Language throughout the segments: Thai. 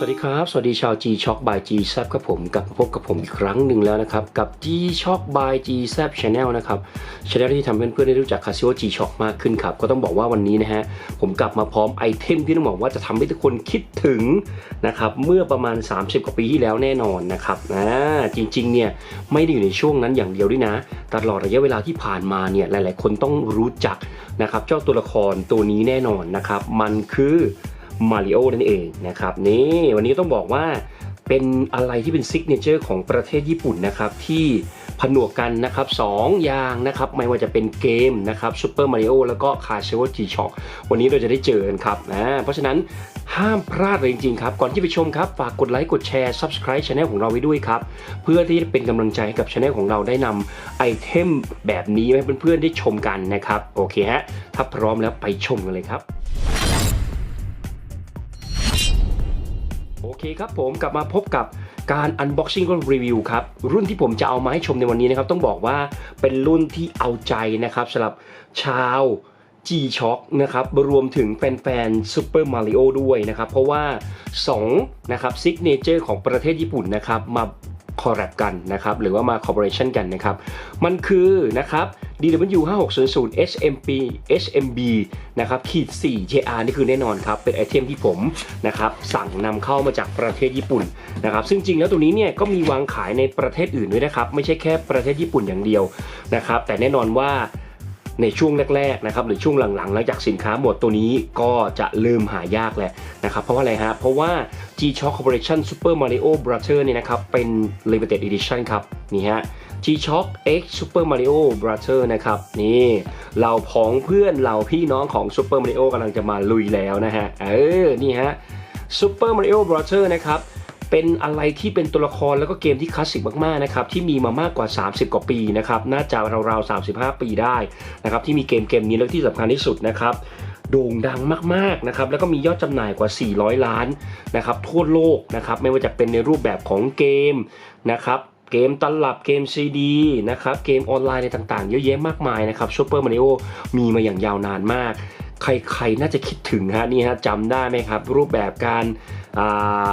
สวัสดีครับ สวัสดีชาว G Shock by G s a p กับผมกลับมาพบกับผมอีกครั้งหนึ่งแล้วนะครับ กับ G Shock by G s a p Channel นะครับช anel ที่ทำให้เพื่อนๆได้รู้จักคาซิโอ G Shock มากขึ้นครับ ก็ต้องบอกว่าวันนี้นะฮะ ผมกลับมาพร้อมไอเทมที่ต้องบอกว่าจะทำให้ทุกคนคิดถึงนะครับ เมื่อประมาณ 30 กว่าปีที่แล้วแน่นอนนะครับนะจริงๆ เนี่ยไม่ได้อยู่ในช่วงนั้นอย่างเดียวด้วยนะ ตลอดระยะเวลาที่ผ่านมาเนี่ยหลายๆ คนต้องรู้จักนะครับเจ้าตัวละครตัวนี้แน่นอนนะครับมันคือ มาริโอนั่นเองนะครับนี่วันนี้ต้องบอกว่าเป็นอะไรที่เป็นซิกเนเจอร์ของประเทศญี่ปุ่นนะครับที่ผนวกกันนะครับสองอย่างนะครับไม่ว่าจะเป็นเกมนะครับซูเปอร์มาริโอแล้วก็คาเชโ G Shock วันนี้เราจะได้เจอกันครับนะเพราะฉะนั้นห้ามพลาดเลยจริงๆครับ ก่อนที่ไปชมครับ ฝากกดไลค์กดแชร์ Subscribe Channel ของเราไว้ด้วยครับ เพื่อที่จะเป็นกำลังใจให้กับช anel ของเราได้นำไอเทมแบบนี้ให้เพื่อนๆได้ชมกันนะครับ โอเคฮะ ถ้าพร้อมแล้วไปชมกันเลยครับ โอเคครับผมกลับมาพบกับการ Unboxing ก็รีวิวครับ รุ่นที่ผมจะเอามาให้ชมในวันนี้นะครับ ต้องบอกว่าเป็นรุ่นที่เอาใจนะครับสำหรับชาว G-Shock นะครับรวมถึงแฟนๆ Super Mario ด้วยนะครับ เพราะว่า 2 นะครับซิกเนเจอร์ของประเทศญี่ปุ่นนะครับ มา คอร์รัปกันนะครับหรือว่ามาคอร์ปอเรชันกันนะครับมันคือนะครับ DW 5600 HMP HMB นะครับขีด4 JR นี่คือแน่นอนครับ เป็นไอเทมที่ผมนะครับสั่งนำเข้ามาจากประเทศญี่ปุ่นนะครับซึ่งจริงแล้วตัวนี้เนี่ยก็มีวางขายในประเทศอื่นด้วยนะครับ ไม่ใช่แค่ประเทศญี่ปุ่นอย่างเดียวนะครับแต่แน่นอนว่า ในช่วงแรกๆนะครับหรือช่วงหลังๆหลังจากสินค้าหมดตัวนี้ก็จะเริ่มหายากแหละนะครับเพราะว่าอะไรฮะเพราะว่า G-Shock Corporation Super Mario Brother เนี่ยนะครับเป็น Limited Edition ครับนี่ฮะ G-Shock X Super Mario Brother นะครับนี่เราพ้องเพื่อนเราพี่น้องของ Super Mario กำลังจะมาลุยแล้วนะฮะเออนี่ฮะ Super Mario Brother นะครับ เป็นอะไรที่เป็นตัวละครแล้วก็เกมที่คลาสสิกมากๆนะครับที่มีมามากกว่า 30 กว่าปีนะครับน่าจะราวๆ 35 ปีได้นะครับที่มีเกมเกมนี้แล้วที่สำคัญที่สุดนะครับโด่งดังมากๆนะครับแล้วก็มียอดจำหน่ายกว่า 400 ล้านนะครับทั่วโลกนะครับไม่ว่าจะเป็นในรูปแบบของเกมนะครับเกมตลับเกม CD นะครับเกมออนไลน์อะไรต่างๆ เยอะแยะมากมายนะครับซูเปอร์มาริโอมีมาอย่างยาวนานมาก ใครๆน่าจะคิดถึงฮะนี่ฮะจำได้ไหมครับ รูปแบบการ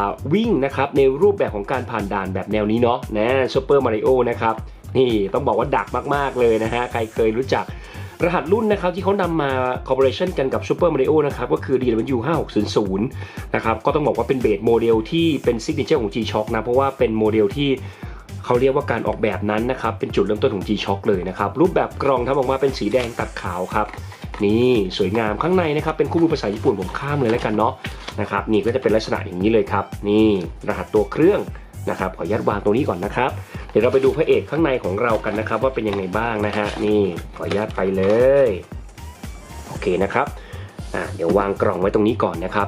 าวิ่งนะครับในรูปแบบของการผ่านด่านแบบแนวนี้เนาะนะซูเปอร์มาริโอนะครับนี่ต้องบอกว่าดักมากๆเลยนะฮะใครเคยรู้จักรหัสรุ่นนะครับที่เขานำมาคอร์ปอเรชันกันกับ Super Mario นะครับก็คือ DW 5600 นะครับก็ต้องบอกว่าเป็นเบสโมเดลที่เป็นซิกเนเจอร์ของ G-Shock นะ เพราะว่าเป็นโมเดลที่เขาเรียกว่าการออกแบบนั้นนะครับ เป็นจุดเริ่มต้นของ G-Shock เลยนะครับ รูปแบบกล่องทำออกมาเป็นสีแดงตัดขาวครับ นี่สวยงามข้างในนะครับเป็นคู่มือภาษาญี่ปุ่นผมข้ามเลยแล้วกันเนาะนะครับนี่ก็จะเป็นลักษณะอย่างนี้เลยครับ นี่รหัสตัวเครื่องนะครับขอยัดวางตรงนี้ก่อนนะครับ เดี๋ยวเราไปดูพระเอกข้างในของเรากันนะครับ ว่าเป็นยังไงบ้างนะฮะนี่ขอยัดไปเลย โอเคนะครับ อะเดี๋ยววางกล่องไว้ตรงนี้ก่อนนะครับ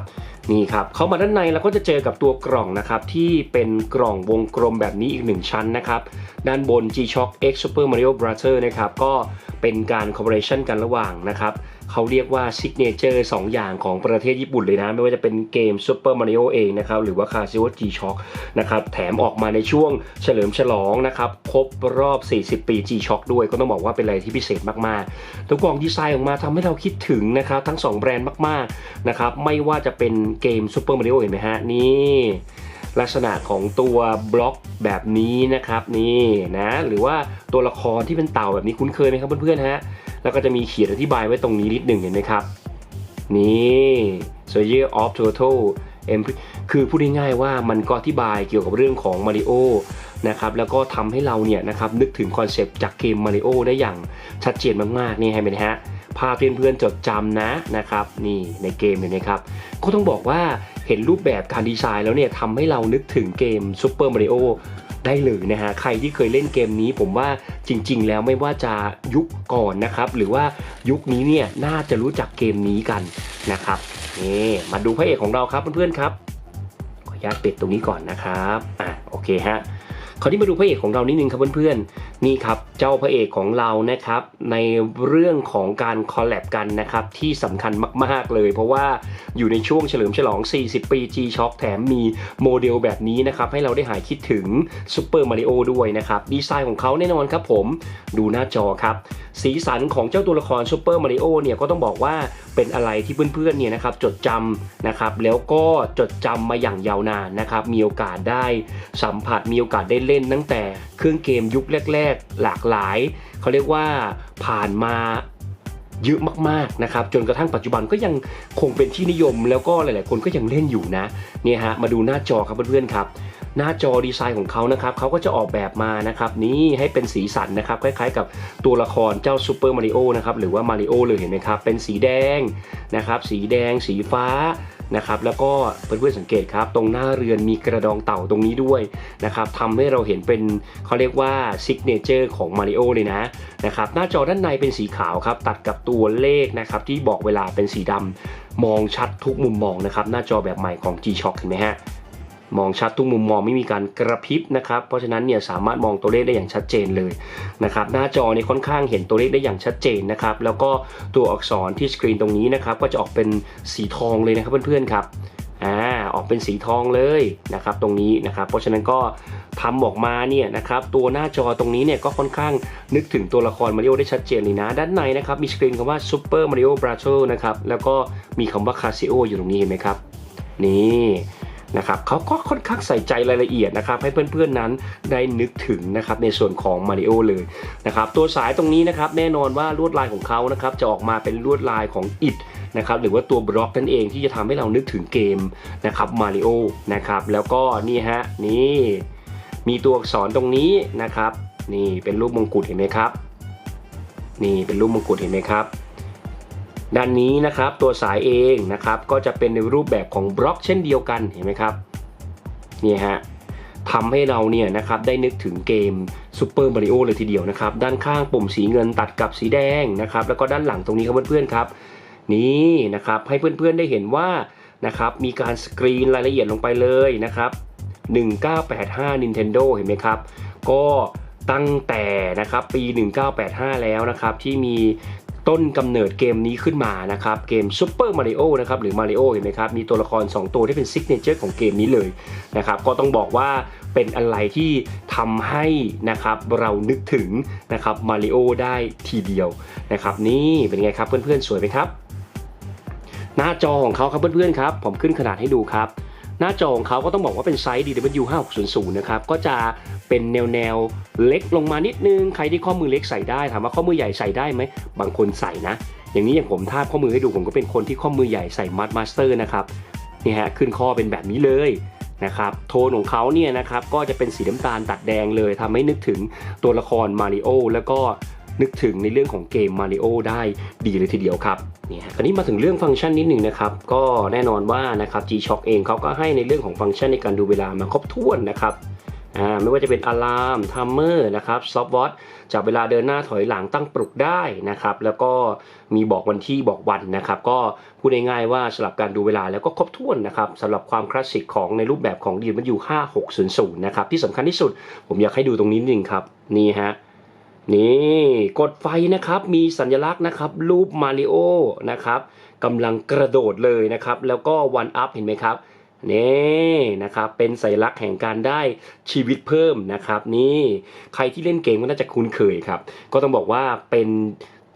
นี่ครับเข้ามาด้านในเราก็จะเจอกับตัวกล่องนะครับที่เป็นกล่องวงกลมแบบนี้อีกหนึ่งชั้นนะครับด้านบน G-Shock X Super Mario Brother นะครับก็เป็นการคอ l บ o r a t i o n กันระหว่างนะครับ เขาเรียกว่าซิกเนเจอร์2อย่างของประเทศญี่ปุ่นเลยนะ ไม่ว่าจะเป็นเกม Super Mario เองนะครับ หรือว่า c a s i o G-Shock นะครับ แถมออกมาในช่วงเฉลิมฉลองนะครับ ครบรอบ 40 ปี G-Shock ด้วยก็ต้องบอกว่าเป็นอะไรที่พิเศษมากๆตัวกล่องดีไซน์ออกมาทำให้เราคิดถึงนะครับ ทั้ง 2 แบรนด์มากๆนะครับ ไม่ว่าจะเป็นเกม Super Mario เห็นไหมฮะ นี่ ลักษณะของตัวบล็อกแบบนี้นะครับนี่นะหรือว่าตัวละครที่เป็นเต่าแบบนี้คุ้นเคยไหมครับเพื่อนๆฮะแล้วก็จะมีเขียนอธิบายไว้ตรงนี้นิดหนึ่งเห็นไหมครับ นี่ s o y e r of Total M คือพูดง่ายๆว่ามันก็อธิบายเกี่ยวกับเรื่องของมาริโอนะครับแล้วก็ทำให้เราเนี่ยนะครับนึกถึงคอนเซปต์จากเกมมาริโอได้อย่างชัดเจนมากๆนี่เห็นไหมฮะ ภาพเพื่อนๆจดจำนะนะครับ นี่ในเกมเห็นไหมครับ ก็ต้องบอกว่าเห็นรูปแบบการดีไซน์แล้วเนี่ยทำให้เรานึกถึงเกม Super Mario ได้เลยนะฮะ ใครที่เคยเล่นเกมนี้ผมว่าจริง ๆ แล้วไม่ว่าจะยุคก่อนนะครับ หรือว่ายุคนี้เนี่ยน่าจะรู้จักเกมนี้กันนะครับนี่มาดูพระเอกของเราครับเพื่อนๆครับ ขออนุญาตปิดตรงนี้ก่อนนะครับ อะโอเคฮะ คราวนี้มาดูพระเอกของเรานิดนึงครับเพื่อนๆ นี่ครับเจ้าพระเอกของเรานะครับ ในเรื่องของการคอลแลบกันนะครับ ที่สำคัญมาก ๆ เลย เพราะว่าอยู่ในช่วงเฉลิมฉลอง 40 ปี G-Shock แถมมีโมเดลแบบนี้นะครับ ให้เราได้หายคิดถึง Super Mario ด้วยนะครับ ดีไซน์ของเขาแน่นอนครับผมดูหน้าจอครับ สีสันของเจ้าตัวละคร Super Mario เนี่ยก็ต้องบอกว่าเป็นอะไรที่เพื่อนๆเนี่ยนะครับจดจำนะครับแล้วก็จดจำมาอย่างยาวนานนะครับมีโอกาสได้สัมผัสมีโอกาสได้เล่นตั้งแต่เครื่องเกมยุคแรกๆหลากหลาย เขาเรียกว่าผ่านมาเยอะมากๆนะครับจนกระทั่งปัจจุบันก็ยังคงเป็นที่นิยม แล้วก็หลาย ๆ คนก็ยังเล่นอยู่นะเนี่ยฮะมาดูหน้าจอครับเพื่อนๆครับหน้าจอดีไซน์ของเขานะครับเขาก็จะออกแบบมานะครับนี่ให้เป็นสีสันนะครับคล้าย ๆ กับตัวละครเจ้าซูเปอร์มาริโอนะครับหรือว่ามาริโอเลยเห็นไหมครับเป็นสีแดงนะครับสีแดงสีฟ้า นะครับแล้วก็เพื่อนๆสังเกตครับ ตรงหน้าเรือนมีกระดองเต่าตรงนี้ด้วยนะครับทำให้เราเห็นเป็นเขาเรียกว่าซิกเนเจอร์ของมาริโอเลยนะนะครับหน้าจอด้านในเป็นสีขาวครับตัดกับตัวเลขนะครับที่บอกเวลาเป็นสีดำมองชัดทุกมุมมองนะครับหน้าจอแบบใหม่ของ G-Shock เห็นไหมฮะ มองชัดทุกมุมมองไม่มีการกระพริบนะครับ เพราะฉะนั้นเนี่ยสามารถมองตัวเลขได้อย่างชัดเจนเลยนะครับ หน้าจอเนี่ยค่อนข้างเห็นตัวเลขได้อย่างชัดเจนนะครับ แล้วก็ตัวอักษรที่สกรีนตรงนี้นะครับ ก็จะออกเป็นสีทองเลยนะครับเพื่อนๆครับอ่าออกเป็นสีทองเลยนะครับ ตรงนี้นะครับ เพราะฉะนั้นก็ทำออกมาเนี่ยนะครับตัวหน้าจอตรงนี้เนี่ยก็ค่อนข้างนึกถึงตัวละครมาริโอได้ชัดเจนเลยนะ ด้านในนะครับมีสกรีนคำว่า Super Mario Bros. นะครับแล้วก็มีคำว่า Casio อยู่ตรงนี้เห็นไหมครับนี่ นะครับเขาก็ค่อนข้างใส่ใจรายละเอียดนะครับให้เพื่อนๆนั้นได้นึกถึงนะครับในส่วนของมาริโอเลยนะครับตัวสายตรงนี้นะครับแน่นอนว่าลวดลายของเขานะครับจะออกมาเป็นลวดลายของอิฐนะครับหรือว่าตัวบล็อกนั่นเองที่จะทำให้เรานึกถึงเกมนะครับมาริโอนะครับแล้วก็นี่ฮะนี่มีตัวอักษรตรงนี้นะครับ นี่เป็นรูปมงกุฎเห็นไหมครับ นี่เป็นรูปมงกุฎเห็นไหมครับ ด้านนี้นะครับตัวสายเองนะครับก็จะเป็นในรูปแบบของบล็อกเช่นเดียวกันเห็นไหมครับนี่ฮะทำให้เราเนี่ยนะครับได้นึกถึงเกมซูเปอร์มาริโอเลยทีเดียวนะครับด้านข้างปุ่มสีเงินตัดกับสีแดงนะครับแล้วก็ด้านหลังตรงนี้ครับเพื่อนๆครับนี่นะครับให้เพื่อนๆได้เห็นว่านะครับมีการสกรีนรายละเอียดลงไปเลยนะครับ1985 Nintendo เห็นไหมครับ ก็ตั้งแต่นะครับปี 1985 แล้วนะครับที่มี ต้นกำเนิดเกมนี้ขึ้นมานะครับเกม Super Mario นะครับหรือ Mario เห็นไหมครับมีตัวละคร 2 ตัวที่เป็นซิกเนเจอร์ของเกมนี้เลยนะครับก็ต้องบอกว่าเป็นอะไรที่ทำให้นะครับเรานึกถึงนะครับมาริโอได้ทีเดียวนะครับนี่เป็นไงครับเพื่อนๆสวยไหมครับ หน้าจอของเขาครับเพื่อนๆครับ ผมขึ้นขนาดให้ดูครับ หน้าจอของเขาก็ต้องบอกว่าเป็นไซส์ DW5600 นะครับ ก็จะเป็นแนวแนวเล็กลงมานิดนึง ใครที่ข้อมือเล็กใส่ได้ ถามว่าข้อมือใหญ่ใส่ได้ไหม บางคนใส่นะ อย่างนี้อย่างผมทาบข้อมือให้ดู ผมก็เป็นคนที่ข้อมือใหญ่ใส่มัดมาสเตอร์นะครับ นี่ฮะ ขึ้นข้อเป็นแบบนี้เลยนะครับ โทนของเขาเนี่ยนะครับ ก็จะเป็นสีน้ำตาลตัดแดงเลยทำให้นึกถึงตัวละครมาริโอแล้วก็ นึกถึงในเรื่องของเกมมาริโอได้ดีเลยทีเดียวครับนี่ฮะคราวนี้มาถึงเรื่องฟังก์ชันนิดหนึ่งนะครับ ก็แน่นอนว่านะครับ G-Shock เองเขาก็ให้ในเรื่องของฟังก์ชันในการดูเวลามาครบถ้วนนะครับอ่าไม่ว่าจะเป็นอะลาม ทัมเมอร์ นะครับ ซอฟต์วอทจับเวลาเดินหน้าถอยหลังตั้งปลุกได้นะครับ แล้วก็มีบอกวันที่บอกวันนะครับ ก็พูดง่ายๆว่าสำหรับการดูเวลาแล้วก็ครบถ้วนนะครับสำหรับความคลาสสิกของในรูปแบบของดีมันอยู่5600 นะครับ ที่สำคัญที่สุดผมอยากให้ดูตรงนี้นิดนึงครับ นี่ฮะ นี่กดไฟนะครับมีสัญลักษณ์นะครับรูปมาริโอนะครับกำลังกระโดดเลยนะครับ แล้วก็วันอัพเห็นไหมครับนี่นะครับเป็นสัญลักษณ์แห่งการได้ชีวิตเพิ่มนะครับ นี่ใครที่เล่นเกมก็น่าจะคุ้นเคยครับ ก็ต้องบอกว่าเป็น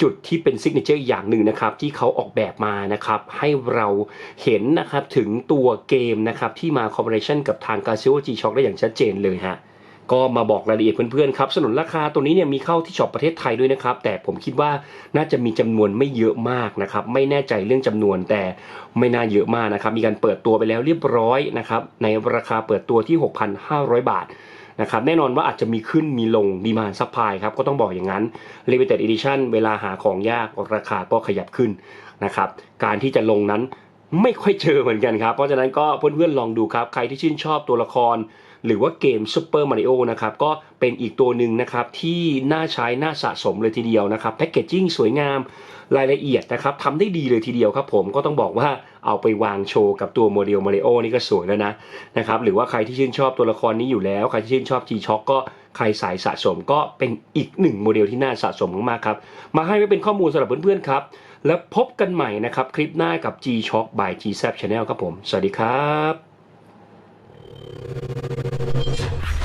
จุดที่เป็นซิกเนเจอร์อย่างหนึ่งนะครับที่เขาออกแบบมานะครับ ให้เราเห็นนะครับถึงตัวเกมนะครับที่มาคอมบิเนชันกับทาง g a z i o G Shock ได้อย่างชัดเจนเลยฮะ ก็มาบอกรายละเอียดเพื่อนๆครับสนุนราคาตัวนี้เนี่ยมีเข้าที่ช็อปประเทศไทยด้วยนะครับ แต่ผมคิดว่าน่าจะมีจำนวนไม่เยอะมากนะครับ ไม่แน่ใจเรื่องจำนวนแต่ไม่น่าเยอะมากนะครับ มีการเปิดตัวไปแล้วเรียบร้อยนะครับ ในราคาเปิดตัวที่ 6,500 บาทนะครับแน่นอนว่าอาจจะมีขึ้นมีลงดีมานซัพพลายครับ ก็ต้องบอกอย่างนั้น Limited Edition เวลาหาของยากราคาก็ขยับขึ้นนะครับ การที่จะลงนั้นไม่ค่อยเจอเหมือนกันครับ เพราะฉะนั้นก็เพื่อนๆลองดูครับ ใครที่ชื่นชอบตัวละคร หรือว่าเกม Super Mario นะครับก็เป็นอีกตัวหนึ่งนะครับที่น่าใช้น่าสะสมเลยทีเดียวนะครับแพคเกจจิ้งสวยงามรายละเอียดนะครับทำได้ดีเลยทีเดียวครับผมก็ต้องบอกว่าเอาไปวางโชว์กับตัวโมเดลมาริโอนี่ก็สวยแล้วนะนะครับหรือว่าใครที่ชื่นชอบตัวละครนี้อยู่แล้ว ใครที่ชื่นชอบ G-Shock ก็ใครสายสะสมก็เป็นอีกหนึ่งโมเดลที่น่าสะสมมากๆครับ มาให้ไว้เป็นข้อมูลสำหรับเพื่อนๆครับ แล้วพบกันใหม่นะครับ คลิปหน้ากับ G-Shock by G-Zap Channel ครับผม สวัสดีครับ Thank you.